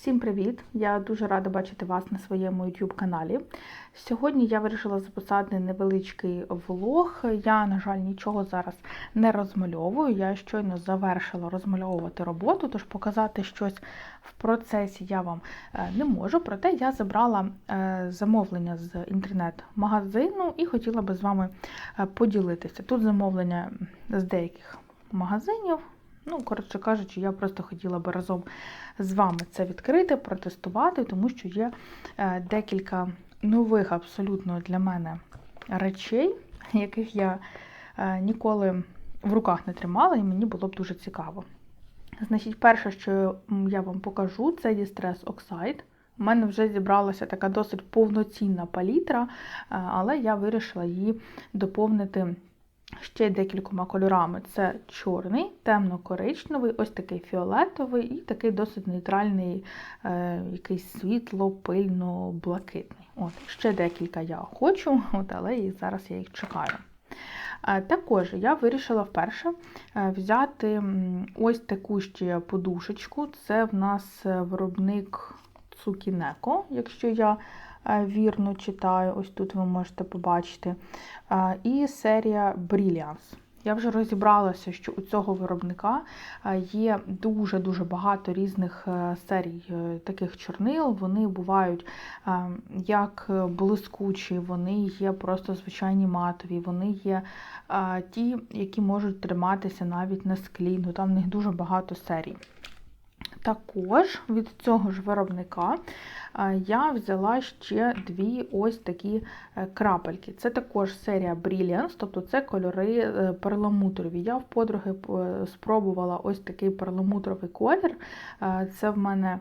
Всім привіт! Я дуже рада бачити вас на своєму YouTube каналі. Сьогодні я вирішила записати невеличкий влог. Я, на жаль, нічого зараз не розмальовую. Я щойно завершила розмальовувати роботу, тож показати щось в процесі я вам е, не можу. Проте я забрала е, замовлення з інтернет-магазину і хотіла би з вами е, поділитися. Тут замовлення з деяких магазинів. Ну, коротше кажучи, я просто хотіла би разом з вами це відкрити, протестувати, тому що є е, декілька нових абсолютно для мене речей, яких я е, ніколи в руках не тримала, і мені було б дуже цікаво. Значить, перше, що я вам покажу, це Distress Oxide. У мене вже зібралася така досить повноцінна палітра, е, але я вирішила її доповнити ще декількома кольорами: це чорний, темно-коричневий, ось такий фіолетовий і такий досить нейтральний, е, якийсь світло, пильно, блакитний. От, Ще декілька я хочу, от, але і зараз я їх чекаю. Е, також я вирішила вперше е, взяти ось таку ще подушечку. Це в нас виробник Цукінеко, якщо я Е, вірно читаю, ось тут ви можете побачити. Е, і серія Brilliance. Я вже розібралася, що у цього виробника е, є дуже-дуже багато різних серій таких чорнил. Вони бувають як блискучі, вони є просто звичайні матові, вони є ті, які можуть триматися навіть на склі. Ну, Там в них дуже багато серій. Також від цього ж виробника я взяла ще дві ось такі е, крапельки. Це також серія Brilliance, тобто це кольори е, перламутрові. Я в подруги е, спробувала ось такий перламутровий колір. Це в мене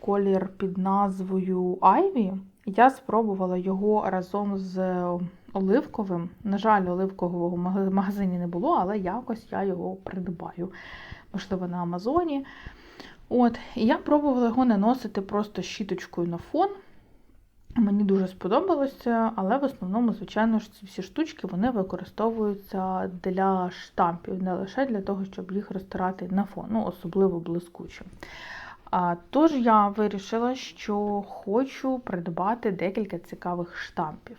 колір під назвою Ivy. Я спробувала його разом з оливковим. На жаль, оливкового в магазині не було, але якось я його придбаю. Можливо, на Амазоні. От, І я пробувала його наносити просто щіточкою на фон. Мені дуже сподобалося, але в основному, звичайно ж, ці всі штучки вони використовуються для штампів, не лише для того, щоб їх розтирати на фон, ну, особливо блискуче. А, Тож я вирішила, що хочу придбати декілька цікавих штампів.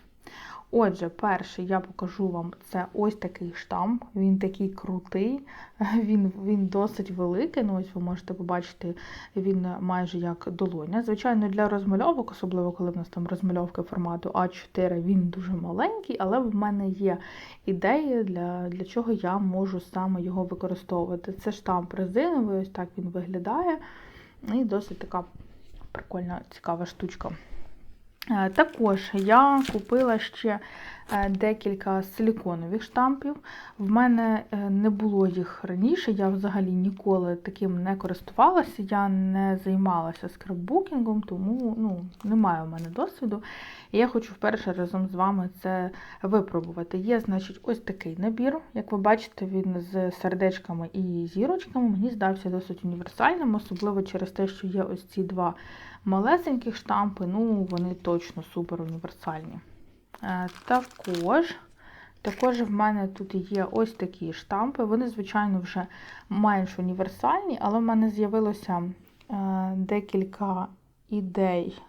Отже, перший я покажу вам це ось такий штамп. Він такий крутий, він він досить великий. Ну, ось ви можете побачити, він майже як долоня. Звичайно, для розмальовок, особливо коли в нас там розмальовки формату А4, він дуже маленький, але в мене є ідеї, для для чого я можу саме його використовувати. Це штамп резиновий, ось так він виглядає. І досить така прикольна, цікава штучка. Е, також я купила ще декілька силіконових штампів. В мене е, не було їх раніше, я взагалі ніколи таким не користувалася, я не займалася скраббукінгом, тому ну, немає у мене досвіду. І я хочу вперше разом з вами це випробувати. Є, значить, ось такий набір. Як ви бачите, він з сердечками і зірочками, мені здався досить універсальним, особливо через те, що є ось ці два малесеньких штампи, ну, вони точно супер універсальні. Е, також також в мене тут є ось такі штампи. Вони, звичайно, вже менш універсальні, але в мене з'явилося е, декілька ідей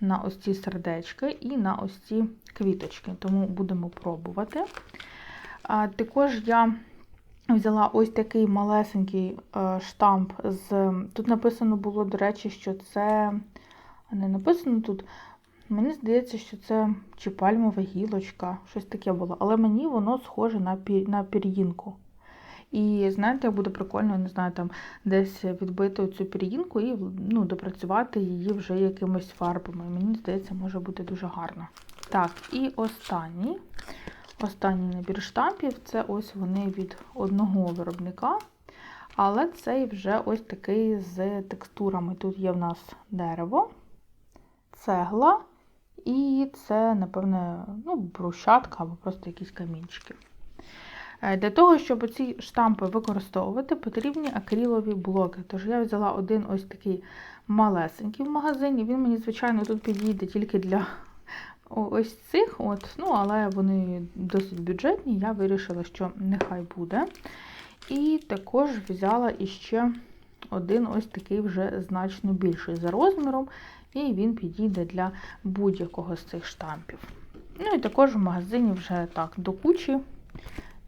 на ось ці сердечки і на ось ці квіточки, тому будемо пробувати. Також я Взяла ось такий малесенький е, штамп з. Тут написано було, до речі, що це. Не написано тут. Мені здається, що це чи пальмова гілочка, щось таке було. Але мені воно схоже на пір... на пір'їнку. І знаєте, буде прикольно, не знаю, там десь відбити цю пір'їнку і ну, допрацювати її вже якимись фарбами. Мені здається, може бути дуже гарно. Так, і останній. Останній набір штампів це ось вони від одного виробника. Але цей вже ось такий з текстурами. Тут є в нас дерево, цегла, і це, напевне, ну, брусчатка або просто якісь камінчики. Е, для того, щоб ці штампи використовувати, потрібні акрилові блоки. Тож я взяла один ось такий малесенький в магазині. Він мені, звичайно, тут підійде тільки для ось цих, от, ну, але вони досить бюджетні, я вирішила, що нехай буде. І також взяла іще один ось такий вже значно більший за розміром, і він підійде для будь-якого з цих штампів. Ну і також в магазині вже так до кучі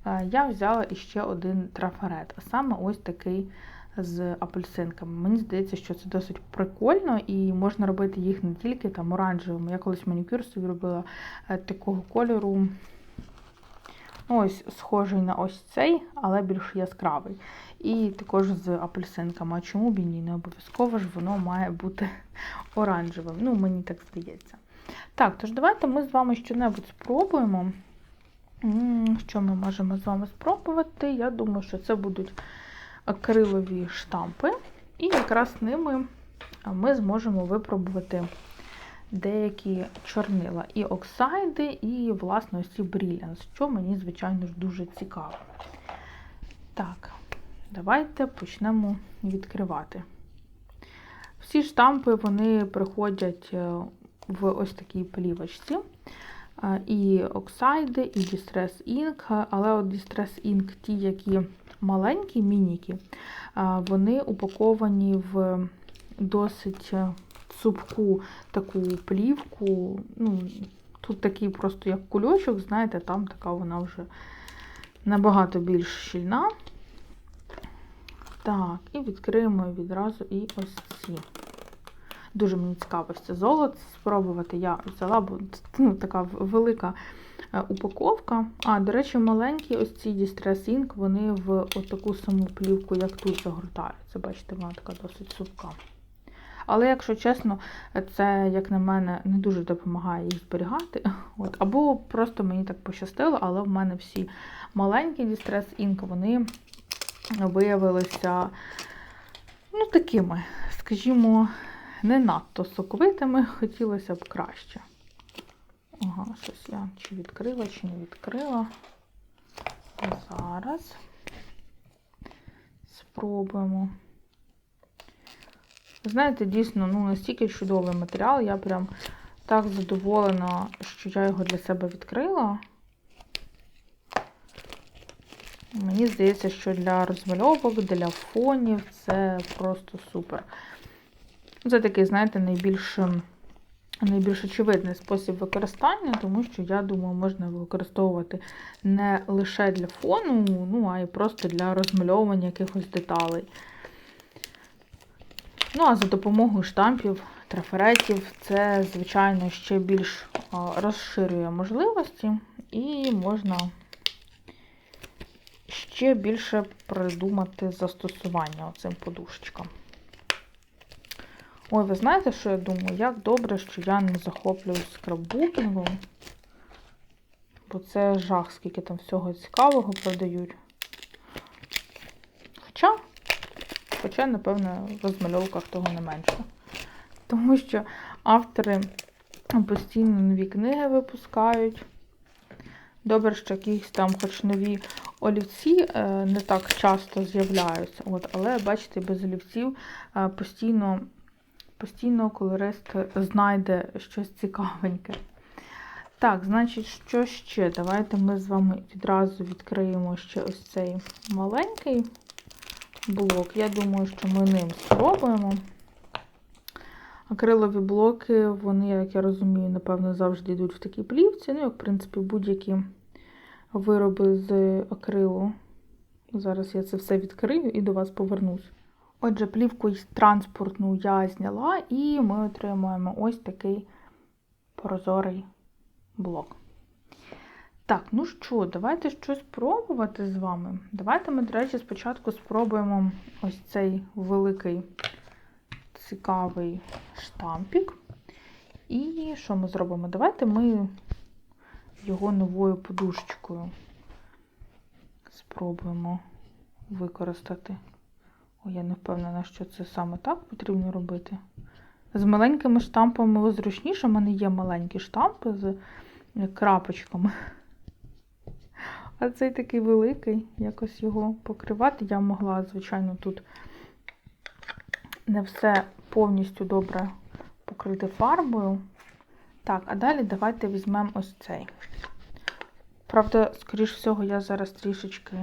е, я взяла іще один трафарет, а саме ось такий з апельсинками. Мені здається, що це досить прикольно і можна робити їх не тільки там оранжевими. Я колись манікюр собі робила е, такого кольору. Ось схожий на ось цей, але більш яскравий. І також з апельсинками. А чому б і ні? Не обов'язково ж воно має бути оранжевим. Ну, мені так здається. Так, тож давайте ми з вами щонебудь спробуємо. Що ми можемо з вами спробувати? Я думаю, що це будуть акрилові штампи, і якраз ними ми зможемо випробувати деякі чорнила. І оксайди, і, власне, ось ці брілянс, що мені, звичайно ж, дуже цікаво. Так, давайте почнемо відкривати. Всі штампи вони приходять е, в ось такій плівочці. Е, І оксайди, і Distress Ink, але от Distress Ink, ті, які маленькі, мініки, е, вони упаковані в досить цупку таку плівку. Ну, Тут такий просто як кульочок, знаєте, там така вона вже набагато більш щільна. Так, і відкриємо відразу і ось ці. Дуже мені цікаво це золото спробувати. Я взяла, бо ну, така велика е, упаковка. А, до речі, маленькі ось ці Distress Ink, вони в таку саму плівку, як тут загортаються. Бачите, вона така досить супка. Але, якщо чесно, це, як на мене, не дуже допомагає їх зберігати. От. Або просто мені так пощастило, але в мене всі маленькі Distress Ink, вони виявилися ну, такими, скажімо, не надто соковитими, хотілося б краще. Ага, щось я чи відкрила, чи не відкрила. Зараз спробуємо. Знаєте, дійсно, ну, настільки чудовий матеріал, я прям так задоволена, що я його для себе відкрила. Мені здається, що для розмальовок, для фонів це просто супер. Це такий, знаєте, найбільш, найбільш очевидний спосіб використання, тому що, я думаю, можна використовувати не лише для фону, ну, а й просто для розмальовування якихось деталей. Ну, а за допомогою штампів, трафаретів, це, звичайно, ще більш розширює можливості і можна ще більше придумати застосування цим подушечкам. Ой, ви знаєте, що я думаю? Як добре, що я не захоплююсь скраббукінгом, бо це жах, скільки там всього цікавого продають. Хоча, хоча, напевно, в розмальовках того не менше. Тому що автори постійно нові книги випускають. Добре, що якісь там хоч нові олівці е, не так часто з'являються. От, Але, бачите, без олівців е, постійно постійно колорист знайде щось цікавеньке. Так, значить, що ще? Давайте ми з вами відразу відкриємо ще ось цей маленький блок. Я думаю, що ми ним спробуємо. Акрилові блоки, вони, як я розумію, напевно, завжди йдуть в такій плівці. Ну, як, в принципі, будь-які вироби з акрилу. Зараз я це все відкрию і до вас повернусь. Отже, плівку транспортну я зняла, і ми отримуємо ось такий прозорий блок. Так, ну що, давайте щось пробувати з вами. Давайте ми, до речі, спочатку спробуємо ось цей великий цікавий штампік. І що ми зробимо? Давайте ми його новою подушечкою спробуємо використати. О, я не впевнена, що це саме так потрібно робити. З маленькими штампами зручніше, У мене є маленькі штампи з крапочками. А цей такий великий, якось його покривати. Я могла, звичайно, тут не все повністю добре покрити фарбою. Так, а далі давайте візьмемо ось цей. Правда, скоріш всього, я зараз трішечки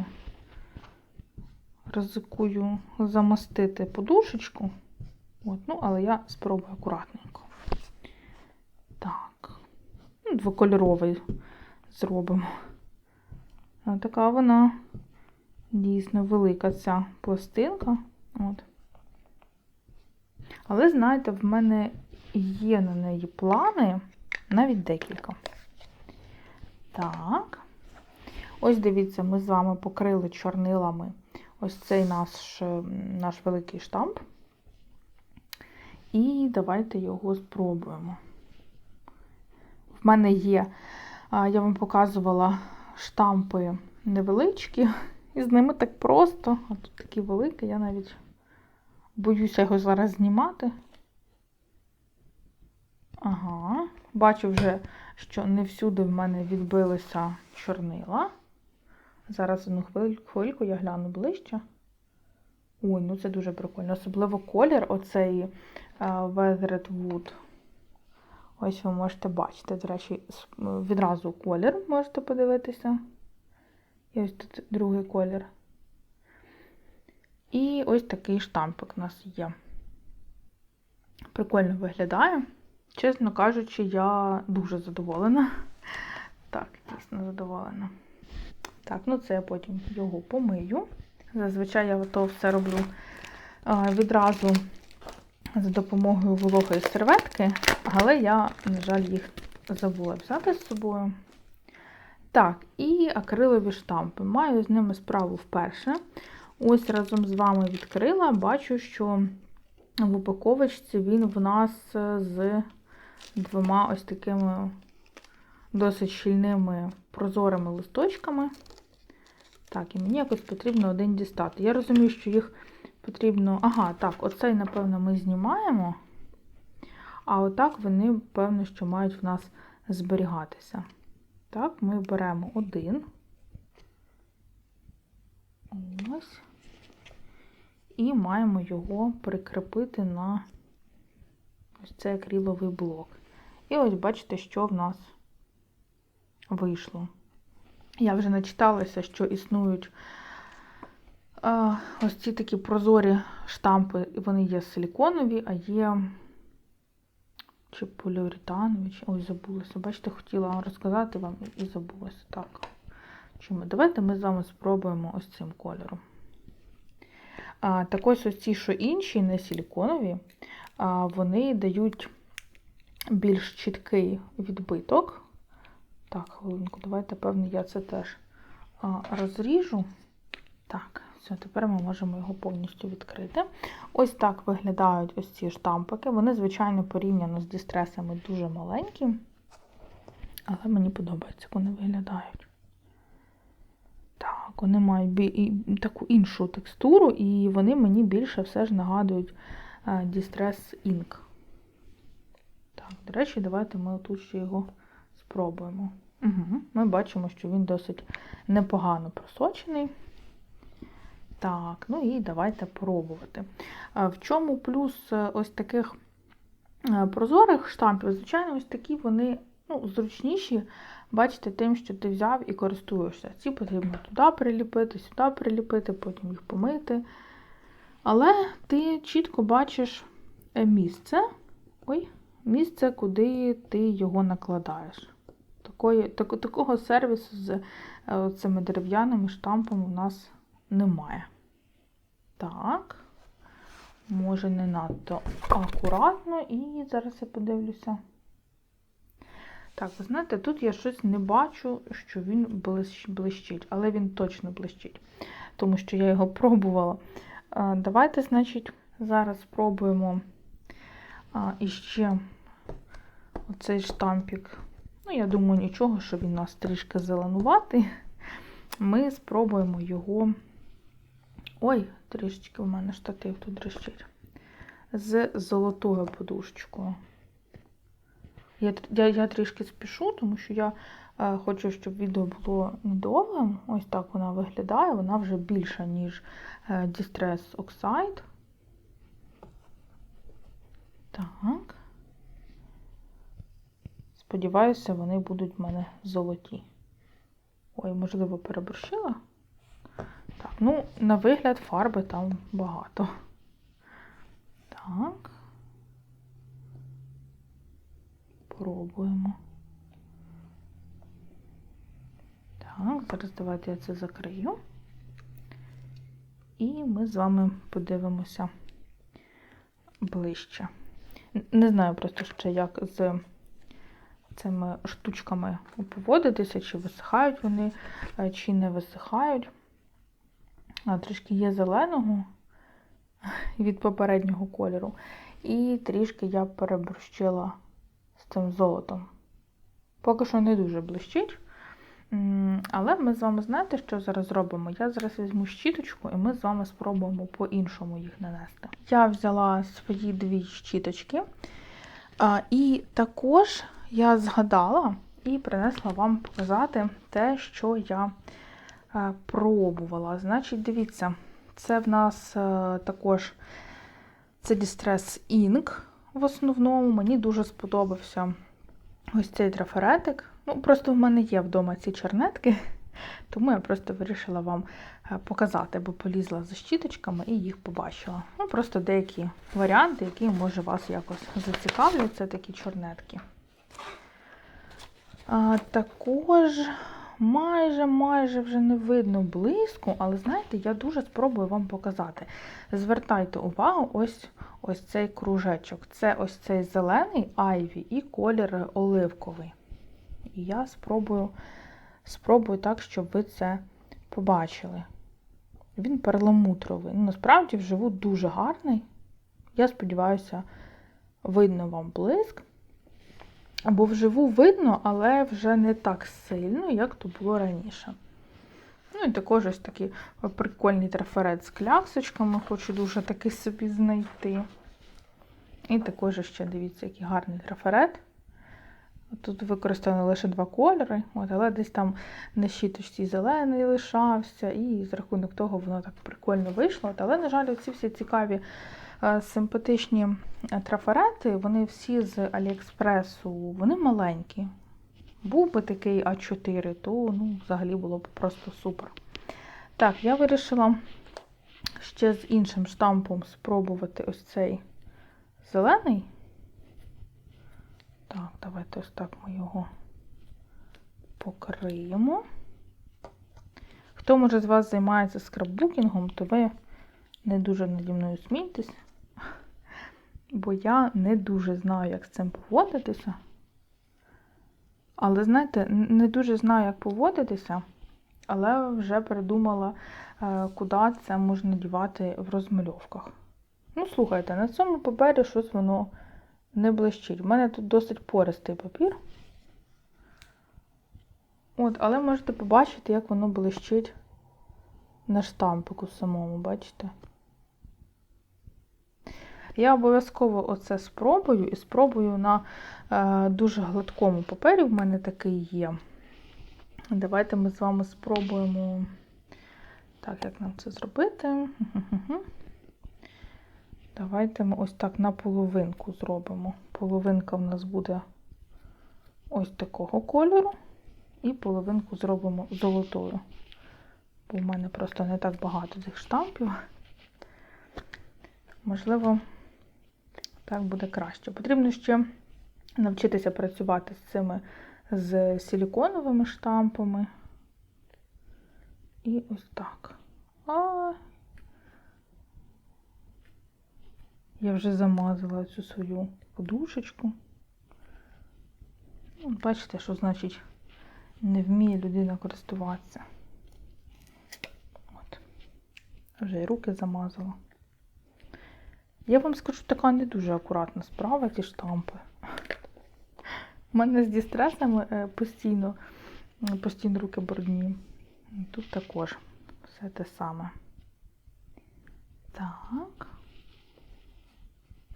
ризикую замастити подушечку. От, ну, але я спробую акуратненько. Так. Ну, Двокольоровий зробимо. Така вона дійсно велика ця пластинка. От. Але, знаєте, в мене є на неї плани, навіть декілька. Так. Ось дивіться, ми з вами покрили чорнилами ось цей наш, наш великий штамп. І давайте його спробуємо. В мене є, я вам показувала штампи невеличкі, і з ними так просто, а тут такі великі, я навіть боюся його зараз знімати. Ага, бачу вже, що не всюди в мене відбилися чорнила. Зараз одну хвильку я гляну ближче. Ой, ну це дуже прикольно. Особливо колір оцей Weathered Wood. Ось ви можете бачити, до речі, відразу колір можете подивитися. І ось тут другий колір. І ось такий штампик у нас є. Прикольно виглядає. Чесно кажучи, я дуже задоволена. Так, дійсно задоволена. Так, ну це я потім його помию. Зазвичай я то все роблю відразу за допомогою вологої серветки, але я, на жаль, їх забула взяти з собою. Так, і акрилові штампи. Маю з ними справу вперше. Ось разом з вами відкрила, бачу, що в упаковочці він в нас з двома ось такими досить щільними прозорими листочками. Так, і мені якось потрібно один дістати. Я розумію, що їх потрібно. Ага, так, оцей, напевно, ми знімаємо. А отак вони, певно, що мають в нас зберігатися. Так, ми беремо один. Ось. І маємо його прикріпити на ось цей акриловий блок. І ось бачите, що в нас вийшло. Я вже начиталася, що існують ось ці такі прозорі штампи, вони є силіконові, а є чи поліуретанові, чи ой, забулася. Бачите, хотіла розказати вам і забулася. Так. Чому? Давайте ми з вами спробуємо ось цим кольором. А, Так ось ось ці, що інші, не силіконові, а, вони дають більш чіткий відбиток. Так, хвилинку, давайте, певно, я це теж розріжу. Так, все, тепер ми можемо його повністю відкрити. Ось так виглядають ось ці штампики. Вони, звичайно, порівняно з дістресами дуже маленькі, але мені подобається, як вони виглядають. Так, вони мають таку іншу текстуру, і вони мені більше все ж нагадують Distress Ink. Так, до речі, давайте ми тут ще його спробуємо. Угу. Ми бачимо, що він досить непогано просочений. Так, ну і давайте пробувати. В чому плюс е, ось таких е, прозорих штампів, звичайно, ось такі вони ну, зручніші, бачите, тим, що ти взяв і користуєшся. Ці потрібно туди приліпити, сюди приліпити, потім їх помити. Але ти чітко бачиш е, місце, ой, місце, куди ти його накладаєш. Такої, так, Такого сервісу з е, цими дерев'яними штампами у нас немає. Так, може, не надто акуратно, і зараз я подивлюся. Так, ви знаєте, тут я щось не бачу, що він блищить, але він точно блищить, тому що я його пробувала. Давайте, значить, зараз спробуємо іще оцей штампік. Ну, я думаю, нічого, що він у нас трішки зеленуватий. Ми спробуємо його. Ой, трішечки у мене штатив тут дрищить. З золотою подушечкою. Я я, я трішки спішу, тому що я е, хочу, щоб відео було недовгим. Ось так вона виглядає, вона вже більша, ніж е, Distress Oxide. Так. Сподіваюся, вони будуть в мене золоті. Ой, можливо, переборщила. Так, Ну, на вигляд фарби там багато. Так. Пробуємо. Так, зараз давайте я це закрию. І ми з вами подивимося ближче. Не знаю просто ще, як з цими штучками поводитися, чи висихають вони, е, чи не висихають. А, Трішки є зеленого від попереднього кольору. І трішки я перебрущила з цим золотом. Поки що не дуже блищить. Але ми з вами знаєте, що зараз зробимо? Я зараз візьму щіточку, і ми з вами спробуємо по-іншому їх нанести. Я взяла свої дві щіточки, і також я згадала і принесла вам показати те, що я пробувала. Значить, дивіться, це в нас е, також це Distress Ink в основному. Мені дуже сподобався ось цей трафаретик. Ну, Просто в мене є вдома ці чернетки, тому я просто вирішила вам е, показати, бо полізла за щіточками і їх побачила. Ну, Просто деякі варіанти, які може вас якось зацікавлять, це такі чорнетки. А, Також майже майже вже не видно близько, але знаєте, я дуже спробую вам показати. Звертайте увагу, ось ось цей кружечок. Це ось цей зелений айві і колір оливковий. І я спробую, спробую так, щоб ви це побачили. Він перламутровий. Ну, Насправді, вживу дуже гарний. Я сподіваюся, видно вам блиск. Або вживу видно, але вже не так сильно, як то було раніше. Ну і також ось такий прикольний трафарет з клясочками, хочу дуже таки собі знайти. І також ще, дивіться, який гарний трафарет. Тут використано лише два кольори, от, але десь там на щіточці зелений лишався, і з рахунок того воно так прикольно вийшло. От, але, на жаль, оці всі цікаві Е, симпатичні е, трафарети, вони всі з Аліекспресу, вони маленькі. Був би такий А4, то ну, взагалі було б просто супер. Так, я вирішила ще з іншим штампом спробувати ось цей зелений. Так, давайте ось так ми його покриємо. Хто, може, з вас займається скраббукінгом, то ви не дуже наді мною смійтесь бо я не дуже знаю, як з цим поводитися. Але, знаєте, не дуже знаю, як поводитися, але вже придумала, е, куди це можна дівати в розмальовках. Ну, слухайте, на цьому папері щось воно не блищить. У мене тут досить пористий папір. От, Але можете побачити, як воно блищить на штампику самому, бачите? Я обов'язково оце спробую і спробую на е, дуже гладкому папері, в мене такий є. Давайте ми з вами спробуємо, так, як нам це зробити. Давайте ми ось так на половинку зробимо. Половинка в нас буде ось такого кольору, і половинку зробимо золотою. Бо в мене просто не так багато цих штампів. Можливо, так буде краще. Потрібно ще навчитися працювати з цими з силіконовими штампами. І ось так. А я вже замазала цю свою подушечку. Бачите, що значить не вміє людина користуватися. От. Вже і руки замазала. Я вам скажу, така не дуже акуратна справа, ці штампи. У мене з дістресами е, постійно постійно руки брудні. Тут також все те саме. Так.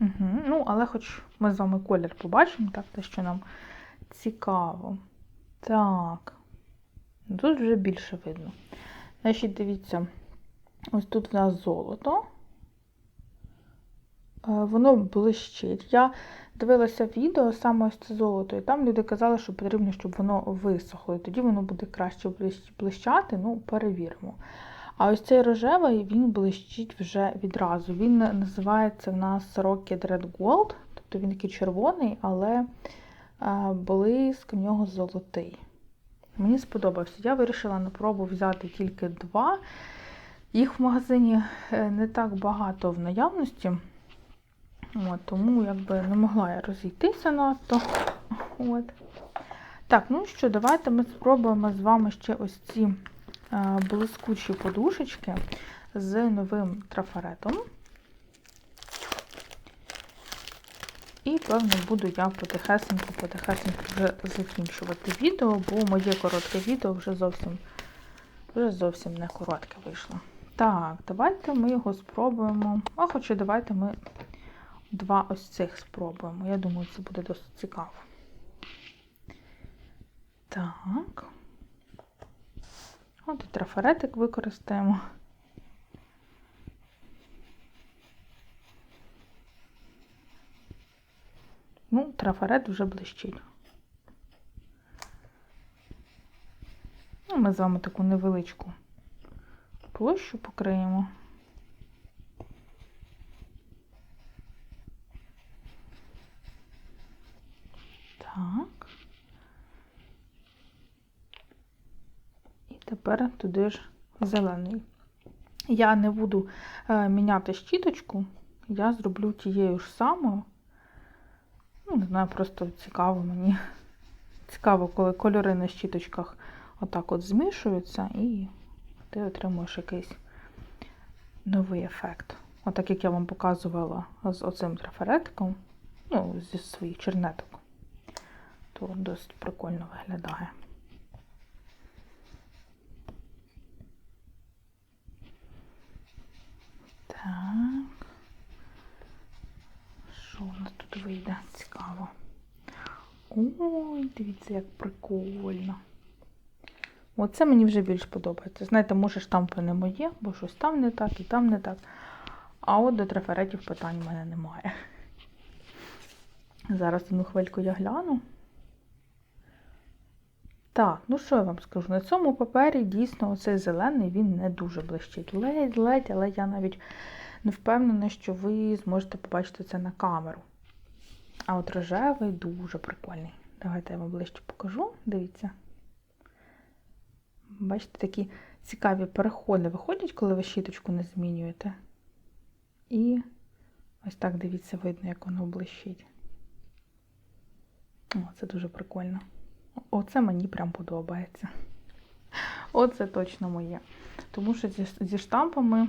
Угу. Ну, але хоч ми з вами колір побачимо, так, те, що нам цікаво. Так. Тут вже більше видно. Значить, дивіться, ось тут в нас золото. Е, воно блищить. Я дивилася відео саме ось це золото, і там люди казали, що потрібно, щоб воно висохло, і тоді воно буде краще блищати, ну, перевіримо. А ось цей рожевий він блищить вже відразу. Він називається в нас Rocket Red Gold, тобто він такий червоний, але блиск в нього золотий. Мені сподобався. Я вирішила на пробу взяти тільки два. Їх в магазині е, не так багато в наявності, От, тому якби не могла я розійтися надто. От. Так, ну що, давайте ми спробуємо з вами ще ось ці е, блискучі подушечки з новим трафаретом. І, певно, буду я потихесенько-потихесенько вже закінчувати відео, бо моє коротке відео вже зовсім вже зовсім не коротке вийшло. Так, давайте ми його спробуємо. А хоча давайте ми два ось цих спробуємо. Я думаю, це буде досить цікаво. Так. От і трафаретик використаємо. Ну, трафарет вже блищить. Ну, ми з вами таку невеличку площу покриємо. Так. І тепер туди ж зелений. Я не буду е, міняти щіточку, я зроблю тією ж самою. Ну, не знаю, просто цікаво мені. Цікаво, коли кольори на щіточках отак от змішуються, і ти отримуєш якийсь новий ефект. Отак, як я вам показувала з оцим трафаретиком, ну, зі своїх чернеток, то досить прикольно виглядає. Так. Що у нас тут вийде? Цікаво. Ой, дивіться, як прикольно. Оце мені вже більш подобається. Знаєте, може штампи не моє, бо щось там не так і там не так. А от до трафаретів питань в мене немає. Зараз одну хвильку я гляну. Так, ну що я вам скажу? На цьому папері дійсно оцей зелений, він не дуже блищить. Ледь-ледь, але я навіть не впевнена, що ви зможете побачити це на камеру. А от рожевий дуже прикольний. Давайте я вам ближче покажу. Дивіться. Бачите, такі цікаві переходи виходять, коли ви щіточку не змінюєте. І ось так, дивіться, видно, як воно блищить. О, це дуже прикольно. Оце мені прям подобається. Оце точно моє. Тому що зі, штампами,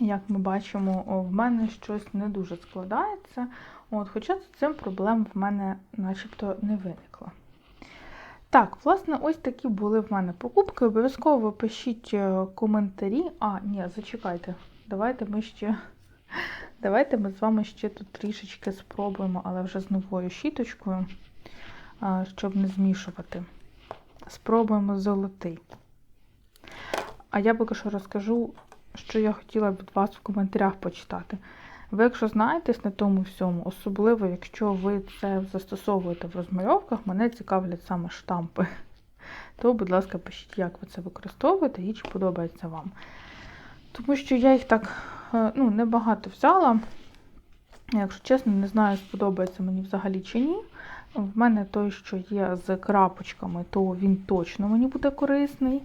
як ми бачимо, в мене щось не дуже складається. От, Хоча з цим проблем в мене начебто не виникло. Так, власне, ось такі були в мене покупки. Обов'язково пишіть е, коментарі. А, ні, зачекайте. Давайте ми ще. Давайте ми з вами ще тут трішечки спробуємо, але вже з новою щіточкою, щоб не змішувати. Спробуємо золотий. А я поки що розкажу, що я хотіла б від вас в коментарях почитати. Ви, якщо знаєтесь на тому всьому, особливо, якщо ви це застосовуєте в розмальовках, мене цікавлять саме штампи. То, будь ласка, пишіть, як ви це використовуєте і чи подобається вам. Тому що я їх так е, ну, небагато взяла. Якщо чесно, не знаю, сподобається мені взагалі чи ні. В мене той, що є з крапочками, то він точно мені буде корисний.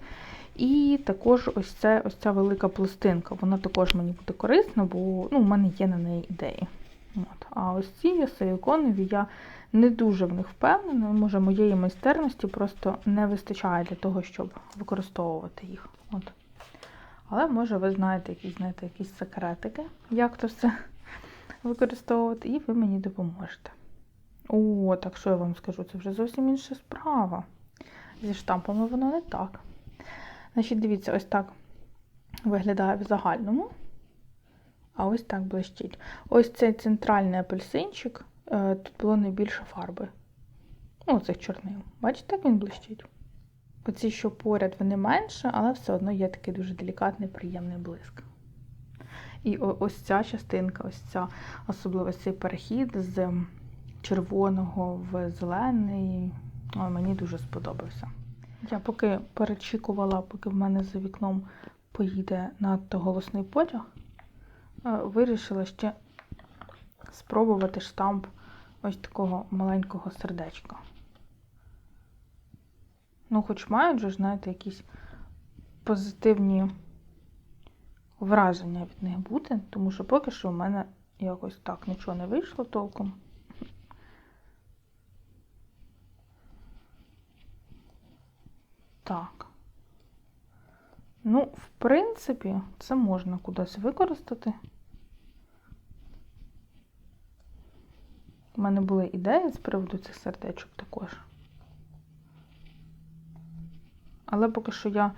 І також ось це, ось ця велика пластинка. Вона також мені буде корисна, бо ну, в мене є на неї ідеї. От. А ось ці силіконові я не дуже в них впевнена. Може, моєї майстерності просто не вистачає для того, щоб використовувати їх. От. Але може ви знаєте якісь знаєте, якісь секретики, як то все використовувати, і ви мені допоможете. О, так що я вам скажу, це вже зовсім інша справа. Зі штампами воно не так. Значить, дивіться, ось так виглядає в загальному. А ось так блищить. Ось цей центральний апельсинчик, е, тут було найбільше фарби. Ну, цих чорнил. Бачите, як він блищить? Оці, що поряд, вони менше, але все одно є такий дуже делікатний, приємний блиск. І ось ця частинка, ось ця, особливо цей перехід з червоного в зелений, мені дуже сподобався. Я поки перечікувала, поки в мене за вікном поїде надто голосний потяг, е, вирішила ще спробувати штамп ось такого маленького сердечка. Ну, хоч мають же, знаєте, якісь позитивні враження від них бути, тому що поки що в мене якось так нічого не вийшло толком. Так. Ну, в принципі, це можна кудись використати. У мене були ідеї з приводу цих сердечок також. Але поки що я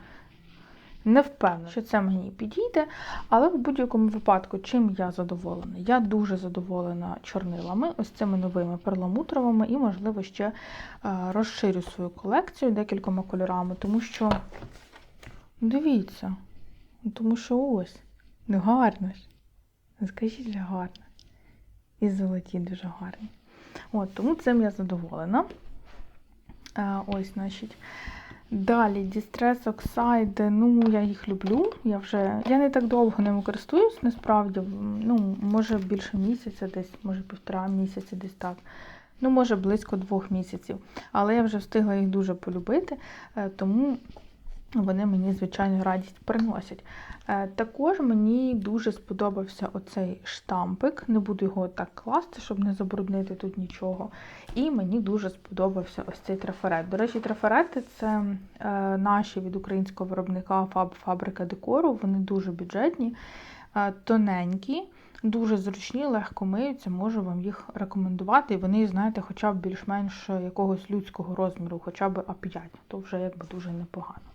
не впевнена, що це мені підійде. Але в будь-якому випадку, чим я задоволена? Я дуже задоволена чорнилами, ось цими новими перламутровими, і, можливо, ще е, розширю свою колекцію декількома кольорами, тому що, дивіться, тому що ось, ну гарно ж. Скажіть, же гарно. І золоті дуже гарні. От, тому цим я задоволена. Е, ось, значить. Далі Distress Oxide, ну, я їх люблю. Я вже я не так довго ними користуюсь, насправді. Ну, може більше місяця, десь, може півтора місяця, десь так. Ну, може, близько двох місяців. Але я вже встигла їх дуже полюбити, е, тому вони мені, звичайно, радість приносять. Е, Також мені дуже сподобався оцей штампик. Не буду його так класти, щоб не забруднити тут нічого. І мені дуже сподобався ось цей трафарет. До речі, трафарети це е, наші від українського виробника Фаб Фабрика декору. Вони дуже бюджетні, е, тоненькі. Дуже зручні, легко миються, можу вам їх рекомендувати. І вони, знаєте, хоча б більш-менш якогось людського розміру, хоча б А5, то вже якби дуже непогано.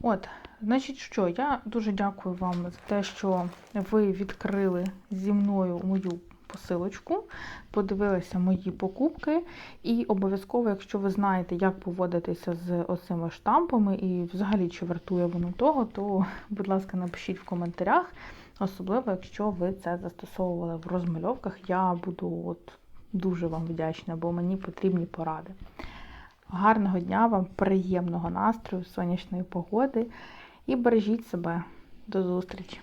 От, значить, що, я дуже дякую вам за те, що ви відкрили зі мною мою посилочку, подивилися мої покупки. І обов'язково, якщо ви знаєте, як поводитися з оцими штампами і взагалі чи вартує воно того, то, будь ласка, напишіть в коментарях. Особливо, якщо ви це застосовували в розмальовках, я буду от дуже вам вдячна, бо мені потрібні поради. Гарного дня вам, приємного настрою, сонячної погоди і бережіть себе. До зустрічі!